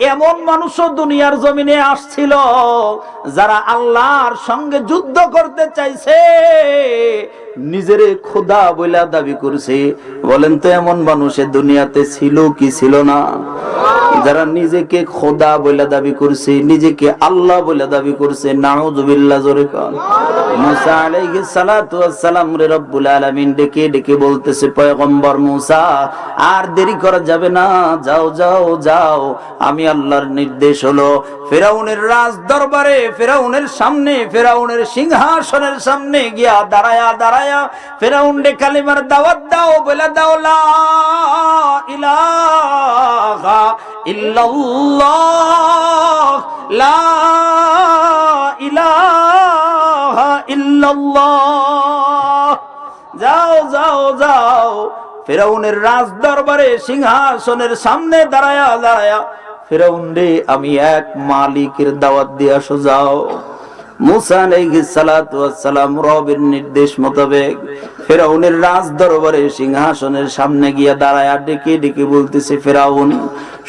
এমন মানুষও দুনিয়ার জমিনে আসছিল যারা আল্লাহর সঙ্গে যুদ্ধ করতে চাইছে। নিজের খোদা বইলা দাবি করছে। বলেন তো, এমন মানুষের দুনিয়াতে ছিল কি ছিল না? যারা নিজেকে খোদা বলে দাবি করছে, নিজেকে আল্লাহ বলে দাবি করছে রাজ দরবারে সামনে সিংহাসনের সামনে গিয়া দাঁড়ায়া দাঁড়ায়া ডে দাওয়াত দাও বলে দাও, লা ইলাহা ইল্লাল্লাহ, লা ইলাহা ইল্লাল্লাহ। যাও যাও যাও, ফেরাউনের রাজ দরবারে সিংহাসনের সামনে দাঁড়ায়া দাঁড়ায়া, ফেরাউন রে, আমি এক মালিকের দাওয়াত দিয়ে আসো, যাও। মুসা আলাইহিস সালাতু সালাম রবের নির্দেশ মোতাবেক ফেরাউনের রাজ দরবারে সিংহাসনের সামনে গিয়া দাঁড়ায়া ডেকে ডেকে বলতেছে, ফেরাউন,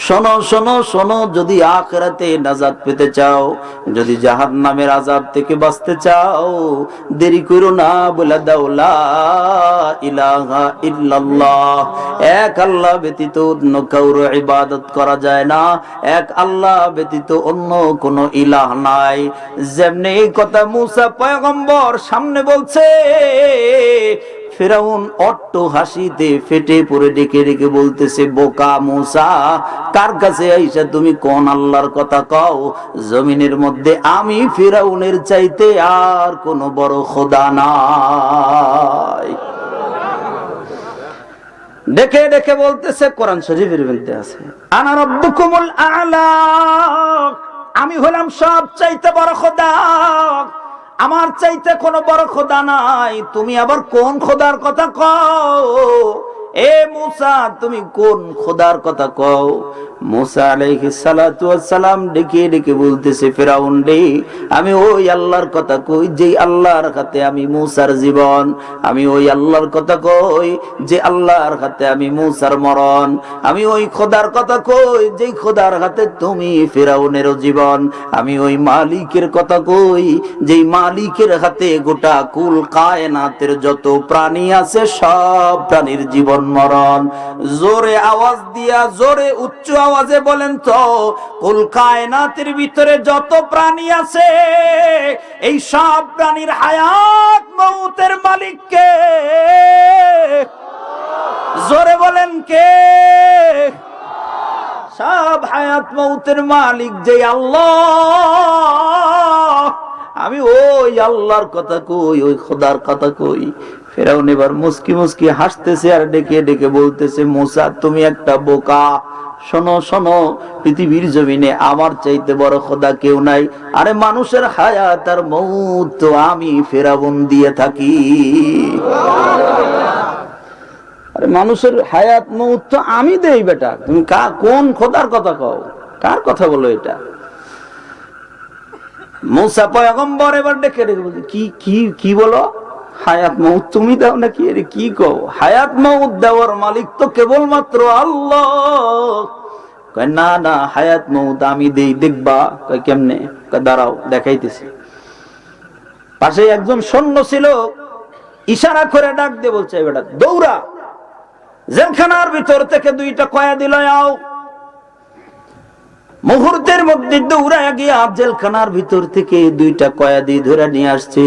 শোনো শোনো শোনো, যদি আখরাতে নাজাত পেতে চাও, যদি জাহান্নামের আযাব থেকে বাঁচতে চাও, দেরি করো না, বলে দাও ইলাহা ইল্লাল্লাহ। এক আল্লাহ ব্যতীত অন্য কারও ইবাদত করা যায় না, এক আল্লাহ ব্যতীত অন্য কোনো ইলাহ নাই। যেমনি কথা মুসা পয়গম্বর সামনে বলছে ফেরাউন অট্ট হাসিতে ফেটে পড়ে ডেকে ডেকে বলতেছে, বোকা মুসা, কার কাছে আইসা তুমি কোন আল্লাহর কথা কও? জমিনের মধ্যে আমি ফেরাউনের চাইতে আর কোন বড় খোদা নাই। ডেকে ডেকে বলতেছে, কোরআন শরীফের মধ্যে আছে, আনা রব্বুকুমুল আলা, আমি হলাম সব চাইতে বড় খোদা। আমার চাইতে কোনো বড় খোদা নাই। তুমি আবার কোন খোদার কথা কও? এ মুসা, তুমি কোন খোদার কথা কও? মুসা আলাইহিস সালাতু ওয়াস সালাম ডেকে ডেকে বলতেছে, ফেরাউন রে, আমি ওই আল্লাহর কথা কই যে আল্লাহর হাতে আমি মুসার জীবন? আমি ওই আল্লাহর কথা কই, যে আল্লাহর হাতে আমি মুসার মরণ? আমি ওই খোদার কথা কই যে খোদার হাতে তুমি ফেরাউনেরও জীবন? আমি ওই মালিকের কথা কই, যেই মালিকের হাতে গোটা কুল কায়নাতের যত প্রাণী আছে, সব প্রাণীর জীবন মরণ। জোরে আওয়াজ দিয়া, জোরে উচ্চ আওয়াজে বলেন তো, কুল কায়নাতের ভিতরে যত প্রাণী আছে, এই সব প্রাণীর হায়াত মৌতের মালিককে। জোরে বলেন কে? সব হায়াত মৌতের মালিক যে আল্লাহ। আমি ওই আল্লাহর কথা কই, ওই খোদার কথা কই। ফেরাউন এবার মুস্কি মুসকি হাসতেছে আর ডেকে ডেকে বলতেছে, মুসা, তুমি একটা বোকা। শোনো শোনো, পৃথিবীর জমিনে আমার চাইতে বড় খোদা কেউ নাই। আরে মানুষের হায়াত আর মৌত আমি ফেরাউন দিয়ে থাকি। আরে মানুষের হায়াত, মৌত আমি দেই, বেটা। তুমি কোন খোদার কথা কও? কার কথা বলো এটা? মুসা পয়গম্বর এবার ডেকে ডেকে কি কি কি বলো? হায়াত মৌত তুমি দাও নাকি? এর কি কও? হায়াত মৌত দেওয়ার মালিক তো কেবলমাত্র আল্লাহ। কয়, না না, হায়াত মৌত আমি দেই, দেখবা? কয়, কেমনে? কয়, দাঁড়াও, দেখাইতেছি। পাশে একজন সৈন্য ছিল, ইশারা করে ডাক দিয়ে বলছে বেটা, দৌড়া। জেলখানার ভিতর থেকে দুইটা কয়া দিল, আও। মুহূর্তের মধ্যে দৌড়ায় গিয়ে জেলখানার ভিতর থেকে দুইটা কয়াদি ধরে নিয়ে আসছে।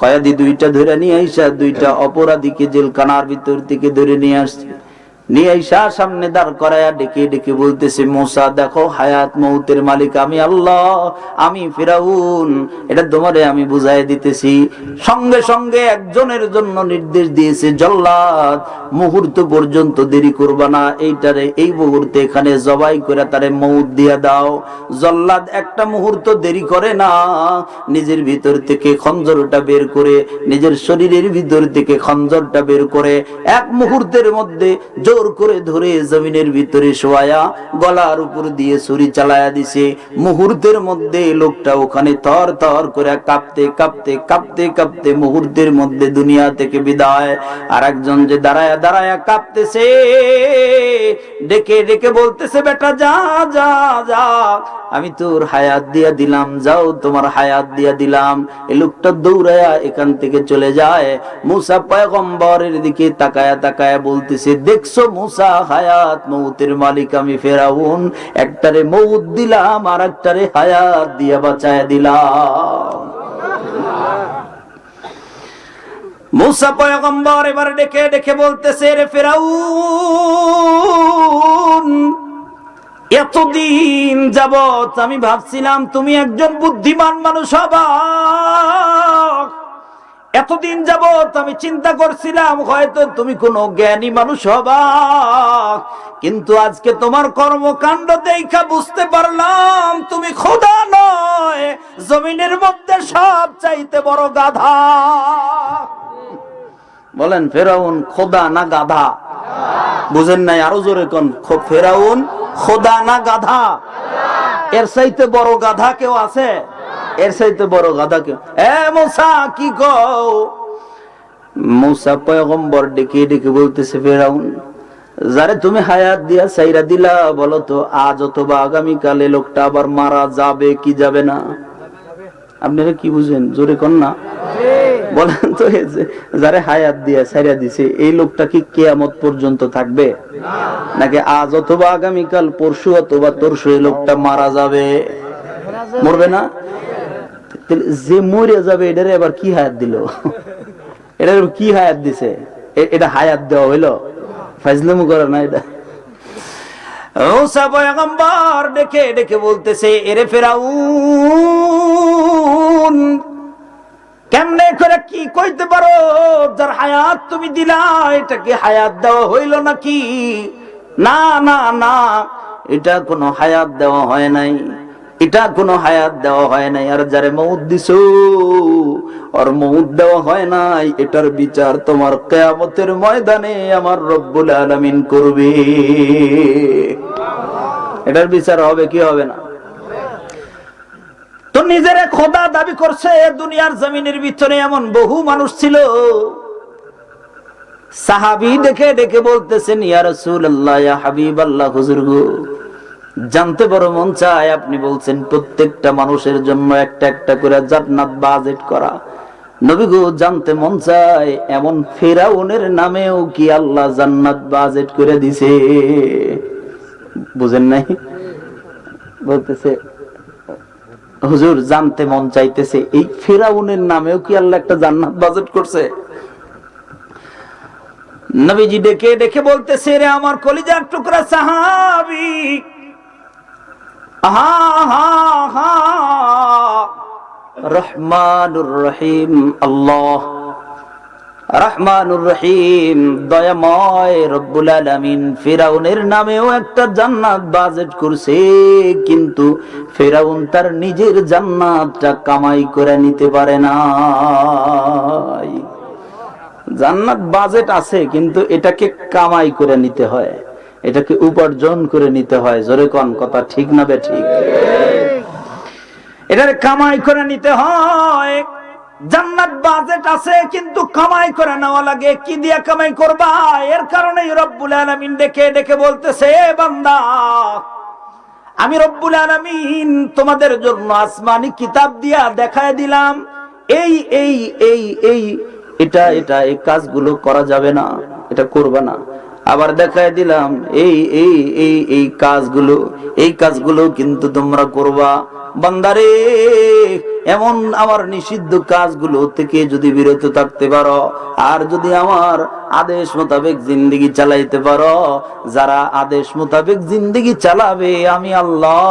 কয়াদি দুইটা ধরে নিয়ে আইসা দুইটা অপরাধীকে জেলখানার ভিতর থেকে ধরে নিয়ে আসছে। নিয়ে আইসা সামনে দাঁড় ডেকে ডেকে বলতেছে দেখো হায়াত মৌতের মালিক আমি আল্লাহ, আমি ফিরাউন। এটা তোমারে আমি বুঝাই দিতেছি। সঙ্গে সঙ্গে একজনের জন্য নির্দেশ দিয়েছে, জল্লাদ, মুহূর্ত পর্যন্ত দেরি করবা না। এইটারে, এই মুহূর্তে এখানে জবাই করে তারে মৌত দিয়ে দাও। জল্লাদ, একটা মুহূর্ত দেরি করে না। নিজের ভিতর থেকে খঞ্জরটা বের করে, নিজের শরীরের ভিতর থেকে খঞ্জরটা বের করে, এক মুহূর্তের মধ্যে জোর জোর করে ধরে জমিনের ভিতরে শোয়া গলার উপর দিয়ে ছুরি চালায়া দিছে। মুহূর্তের মধ্যে লোকটা ওখানে থর থর করে কাঁপতে কাঁপতে কাঁপতে কাঁপতে মুহূর্তের মধ্যে দুনিয়া থেকে বিদায়। আর একজন যে দাঁড়ায়া দাঁড়ায়া কাঁপতেছে, ডেকে ডেকে বলতেছে, বেটা, যা যা যা। আমি তোর হায়াত দিয়া দিলাম, যাও তোমার হায়াত দিয়া দিলাম। এই লোকটা দৌড়ায়া এখান থেকে চলে যায়। মুসা পয়গম্বরের দিকে তাকায়া তাকায়া বলতেছে, দেখছ মুসা হায়াত, মৌতের মালিক আমি ফেরাউন। একটারে মৌত দিলাম আর একটারে হায়াত দিয়া বাঁচায় দিলাম। মুসা পয়গম্বর এবার ডেকে ডেকে বলতেছে, রে ফেরাউন, এতদিন যাবত আমি ভাবছিলাম তুমি একজন বুদ্ধিমান মানুষ হবা। এতদিন যাবত আমি চিন্তা করছিলাম, হয়তো তুমি কোনো জ্ঞানী মানুষ হবা। কিন্তু আজকে তোমার কর্মকাণ্ড দেখা বুঝতে পারলাম, তুমি খোদা নয়, জমিনের মধ্যে সব চাইতে বড় গাধা। বলেন, ফেরাউন খোদা না গাধা? বুঝেন নাই আরও জোরে কোন ফেরাউন খোদা না গাধা? এর চাইতে বড় গাধা কেউ আছে? এর চাইতে বড় গাধা কেউ মোসা, কি কও? মুসা পয়গম্বর ডেকে ডেকে বলতেছে, ফেরাউন, যারে তুমি হায়াত দিয়া সাইরা দিলা, বলো তো, আজ অথবা আগামী কালে লোকটা আবার মারা যাবে, কি যাবে না? আপনারা কি বুঝেন? জোরে কন না? বলেন তো যারে হায়াত দিয়া সাইরা দিছে, এই লোকটা কি কেয়ামত পর্যন্ত থাকবে? নাকি আজ অথবা আগামীকাল পরশু অথবা তরশু এই লোকটা মারা যাবে? মরবে না? তাহলে যে মরে যাবে, এটারে আবার কি হায়াত দিল? এটার কি হায়াত দিছে? এটা হায়াত দেওয়া হইল। ফাইজলামু করে না এটা। ডেকে ডেকে বলতেছে, এরে কেমনে করে কি কইতে পারো? যার হায়াত তুমি দিলা, এটা কি হায়াত দেওয়া হইল নাকি? না না না, এটা কোনো হায়াত দেওয়া হয় নাই। এটা কোনো হায়াত দেওয়া হয় নাই। আর যারে মৌত দিছো আর মৌত দেওয়া হয় নাই। এটার বিচার তোমার কেয়ামতের ময়দানে আমার রব্বুল আলামিন করবে। এটার বিচার হবে কি হবে না? তো নিজের খোদা দাবি করছে, দুনিয়ার জমিনের ভিতরে এমন বহু মানুষ ছিল। সাহাবি দেখে ডেকে বলতেছেন, ইয়া রাসূলুল্লাহ, ইয়া হাবিবাল্লাহ, হুজুর গো জানতে বড় মন চায়, আপনি বলছেন প্রত্যেকটা মানুষের জন্য একটা একটা করে জান্নাত বাজেট করা। নবী গো, জানতে মন চায়, এমন ফেরাউনের নামেও কি আল্লাহ জান্নাত বাজেট করে দিছে? বুঝেন নাই? বলতেছে, হুজুর, জানতে মন চাইতেছে, এই ফেরাউনের নামেও কি আল্লাহ একটা জান্নাত বাজেট করছে? নবীজি ডেকে ডেকে বলতেছে, রে আমার কলিজার টুকরা সাহাবি রহমানুর রহিম, আল্লাহ। রহমানুর রহিম, দয়াময় রব্বুল আলামিন। ফেরাউনের নামেও একটা জান্নাত বাজেট করছে, কিন্তু ফেরাউন তার নিজের জান্নাতটা কামাই করে নিতে পারে না জান্নাত বাজেট আছে, কিন্তু এটাকে কামাই করে নিতে হয়। এটাকে উপার্জন করে নিতে হয়। জোরে কোন, কথা ঠিক না বে ঠিক? এটাকে কামাই করে নিতে হয়। জান্নাত বাজেট আছে, কিন্তু কামাই করে নেওয়া লাগে। কি কামাই করবা? এর কারণেই রব্বুল বলতেছে বান্দা, আমি রব্বুল আলামিন তোমাদের জন্য আসমানি কিতাব দিয়া দেখায় দিলাম। এই এই এই এই, এটা এটা, এই কাজগুলো করা যাবে না, এটা করবে না। আবার দেখায় দিলাম, এই এই এই এই কাজগুলো এই কাজগুলো কিন্তু তোমরা করবা। বান্দারে, এমন আমার নিষিদ্ধ কাজগুলো থেকে যদি বিরত থাকতে পারো, আর যদি আমার আদেশ মোতাবেক জিন্দগি চালাইতে পারো, যারা আদেশ মোতাবেক জিন্দগি চালাবে, আমি আল্লাহ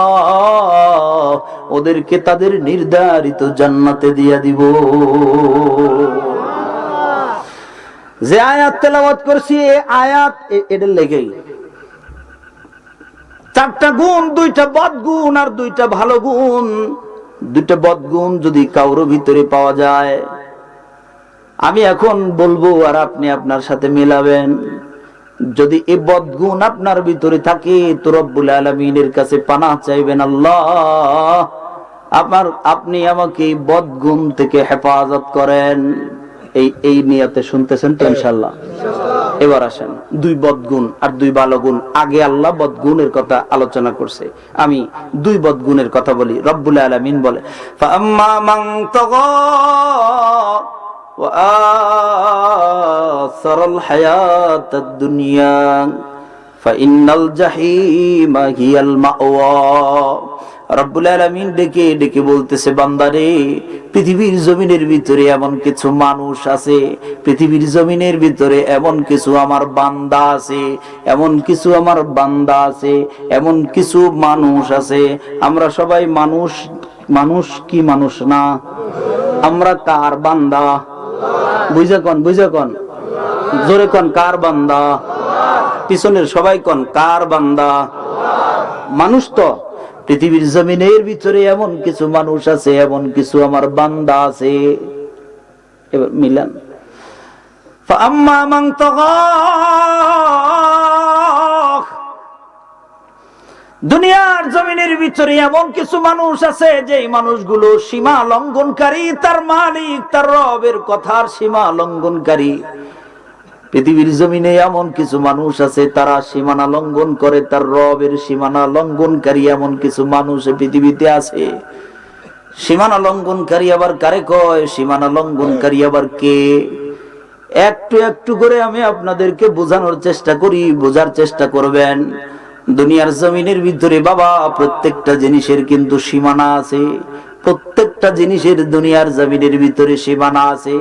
ওদেরকে তাদের নির্ধারিত জান্নাতে দিয়া দিব। যে আয়াত তেলাওয়াত করছি, এই আয়াত এ- এটার লেগেই। চারটা গুণ, দুইটা বদ গুণ আর দুইটা ভালো গুণ। দুইটা বদ গুণ যদি কারোর ভিতরে পাওয়া যায়, আমি এখন বলব আর আপনি আপনার সাথে মিলাবেন, যদি এই বদগুণ আপনার ভিতরে থাকে, তো রব্বুল আলমিনের কাছে পানা চাইবেন আল্লাহ। আমার, আপনি আমাকে বদগুণ থেকে হেফাজত করেন। এই এই নিয়তে শুনতেছেন তো ইনশাল্লাহ এবার আসেন দুই বদগুণ আর দুই ভালো গুণ আগে আল্লাহ বদগুণের কথা আলোচনা করছে আমি দুই বদগুণের কথা বলি রব্বুল আলমিন বলে فَأَمَّا مَنْ طَغَى وآثر الحياة الدنيا فإن الجحيم هي المأوى রব্বুল আলামিন ডেকে ডেকে বলতেছে, বান্দারে, পৃথিবীর জমিনের ভিতরে এমন কিছু মানুষ আছে, পৃথিবীর জমিনের ভিতরে এমন কিছু আমার বান্দা আছে, এমন কিছু আমার বান্দা আছে, এমন কিছু মানুষ আছে। আমরা সবাই মানুষ মানুষ কি মানুষ না? আমরা কার বান্দা? বুঝে কন বুঝে কন? জোরে কন, কার বান্দা? পিছনের সবাই কন, কার বান্দা? মানুষ তো। পৃথিবীর জমিনের ভিতরে এমন কিছু মানুষ আছে, এমন কিছু আমার বান্দা আছে। এবার মিলান। দুনিয়ার জমিনের ভিতরে এমন কিছু মানুষ আছে যে মানুষগুলো সীমা লঙ্ঘনকারী, তার মালিক, তার রবের কথার সীমা লঙ্ঘনকারী। পৃথিবীর জমিনে এমন কিছু মানুষ আছে, তারা সীমানা লঙ্ঘন করে, তার রবের সীমানা লঙ্ঘনকারী এমন কিছু মানুষ পৃথিবীতে আছে। সীমানা লঙ্ঘনকারী আবার কারে কয়? সীমানা লঙ্ঘনকারী আবার কে? একটু একটু করে আমি আপনাদেরকে বোঝানোর চেষ্টা করি, বোঝার চেষ্টা করবেন। দুনিয়ার জমিনের ভিতরে বাবা, প্রত্যেকটা জিনিসের কিন্তু সীমানা আছে। প্রত্যেকটা জিনিসের দুনিয়ার জমিনের ভিতরে সীমানা আছে।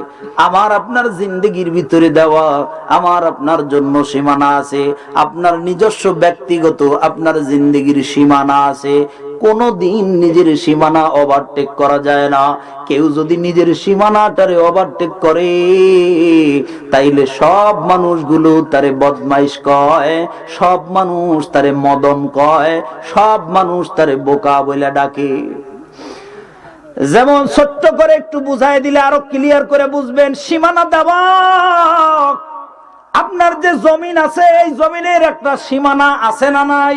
আমার আপনার জিন্দগির ভিতরে দেওয়া, আমার আপনার জন্য সীমানা আছে। আপনার নিজস্ব ব্যক্তিগত আপনার জিন্দগির সীমানা আছে। কোনো দিন নিজের সীমানা ওভারটেক করা যায় না। কেউ যদি নিজের সীমানাটারে ওভারটেক করে, তাইলে সব মানুষগুলো তারে বদমাইশ কয়, সব মানুষ তারে মদন কয়, সব মানুষ তারে বোকা বলে ডাকে। যেমন ছোট্ট করে একটু বুঝাই দিলে আরও ক্লিয়ার করে বুঝবেন সীমানা দেওয়া আপনার যে জমিন আছে এই জমিনের একটা সীমানা আছে না নাই?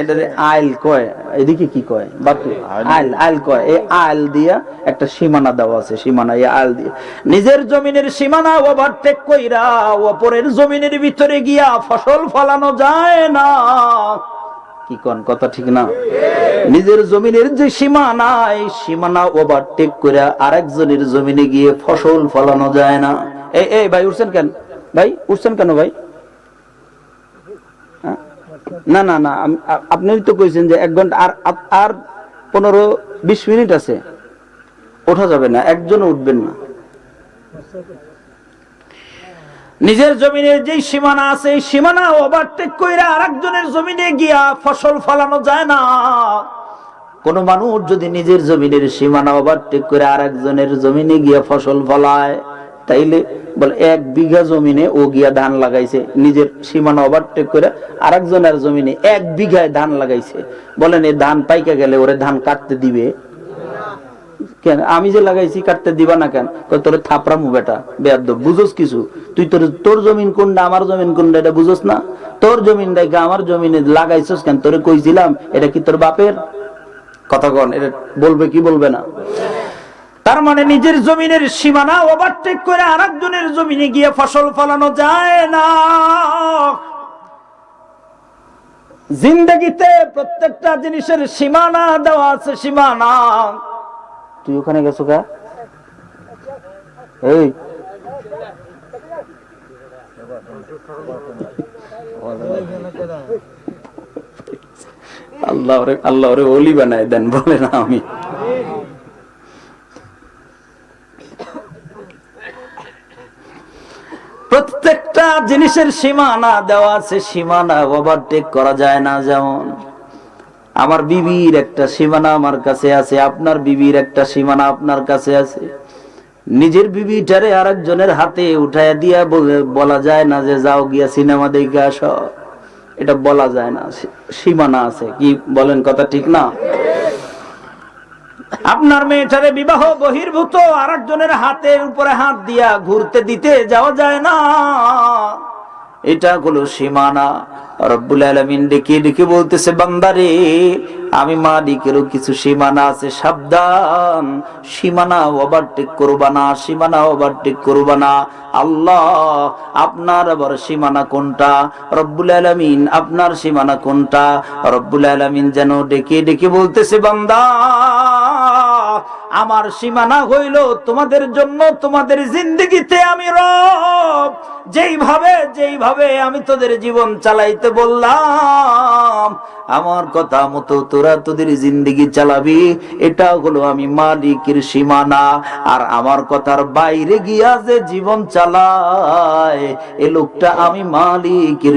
এটারে আইল কয়? এদিকে কি কয়? বাকি? আইল। আইল কয়। এই আইল দিয়া একটা সীমানা দেওয়া আছে সীমানা এই আইল দিয়ে। নিজের জমিনের সীমানা ওভারটেক কইরা অপরের জমিনের ভিতরে গিয়া ফসল ফলানো যায় না। কি কোন কথা ঠিক না? নিজের জমিনের যে সীমানা এই সীমানা ওভারটেক করে আরেকজনের জমিনে গিয়ে ফসল ফলানো যায় না। এই এই ভাই, উঠছেন কেন? ভাই, উঠছেন কেন ভাই? হ্যাঁ? না না না আপনি তো কইছেন যে এক ঘণ্টা, আর আর- আর পনেরো বিশ মিনিট আছে। ওঠা যাবে না, একজনও উঠবেন না। নিজের জমিনের যেই সীমানা আছে, এই সীমানা ওভারটেক কইরা আরেকজনের জমিনে গিয়া ফসল ফলানো যায় না। কোন মানুষ যদি নিজের জমিনের সীমানা ওভারটেক করে আরেকজনের জমিনে গিয়া ফসল ফলায়, তাইলে বলে এক বিঘা জমিনে ও গিয়া ধান লাগাইছে, নিজের সীমানা ওভারটেক করে আরেকজনের জমিনে এক বিঘায় ধান লাগাইছে। বলেন এই ধান পাইকা গেলে ওরে ধান কাটতে দিবে। কেন? আমি যে লাগাইছি, কাটতে দিবা না কেন? তোর থাপড়ামু বেটা বেয়াদ্দ বুঝোস কিছু? তুই তোর তোর জমিন কোনটা আমার জমিন কোনটা এটা বুঝোস না? তোর জমিন দেখে আমার জমিনে লাগাইছস কেন? তোরে কইছিলাম, এটা কি তোর বাপের? কথা কন, এটা বলবে কি বলবে না। তার মানে নিজের জমিনের সীমানা ওভারটেক করে আরেকজনের জমিনে গিয়ে ফসল ফলানো যায় না। জিন্দগিতে প্রত্যেকটা জিনিসের সীমানা দেওয়া আছে, সীমানা। তুই ওখানে গেছো কা? এই। আল্লাহ ওরে আল্লাহ ওরে বানায় দেন, বলে না আমি। প্রত্যেকটা জিনিসের সীমানা দেওয়া আছে, সীমানা ওভারটেক করা যায় না যেমন। আমার বিবির একটা সীমানা আমার কাছে আছে, আপনার বিবির একটা সীমানা আপনার কাছে আছে। নিজের বিবিটারে আরেকজনের হাতে উঠায় দিয়া বলে- যায় না যে যাও গিয়া সিনেমা দেখে আস। এটা বলা যায় না সীমানা আছে, কি বলেন কথা ঠিক না? আপনার মেয়েটারে বিবাহ বহির্ভূত, আরেকজনের হাতের উপরে হাত দিয়া ঘুরতে দিতে যাওয়া যায় না। এটা হলো সীমানা রব্বুল আলমিন ডেকে ডেকে বলতেছে, বান্দারে, আমি মা মালিকেরও কিছু সীমানা আছে, সাবধান। সীমানা ওভারটেক করবা না সীমানা ওভারটেক করবা না। আল্লাহ, আপনার আবার সীমানা কোনটা? রব্বুল আলমিন, আপনার সীমানা কোনটা? রব্বুল আলমিন যেন ডেকে ডেকে বলতেছে, বান্দা আমার সীমানা হইল তোমাদের জন্য, তোমাদের জিন্দগিতে আমি রব। যেইভাবে যেইভাবে আমি তোদের জীবন চালাইতে বললাম, আমার কথা মতো তোরা তোদের জিন্দগি চালাবি। এটা হলো আমি মালিকের সীমানা, আর আমার কথার বাইরে গিয়া যে জীবন চালায়, এ লোকটা আমি মালিকের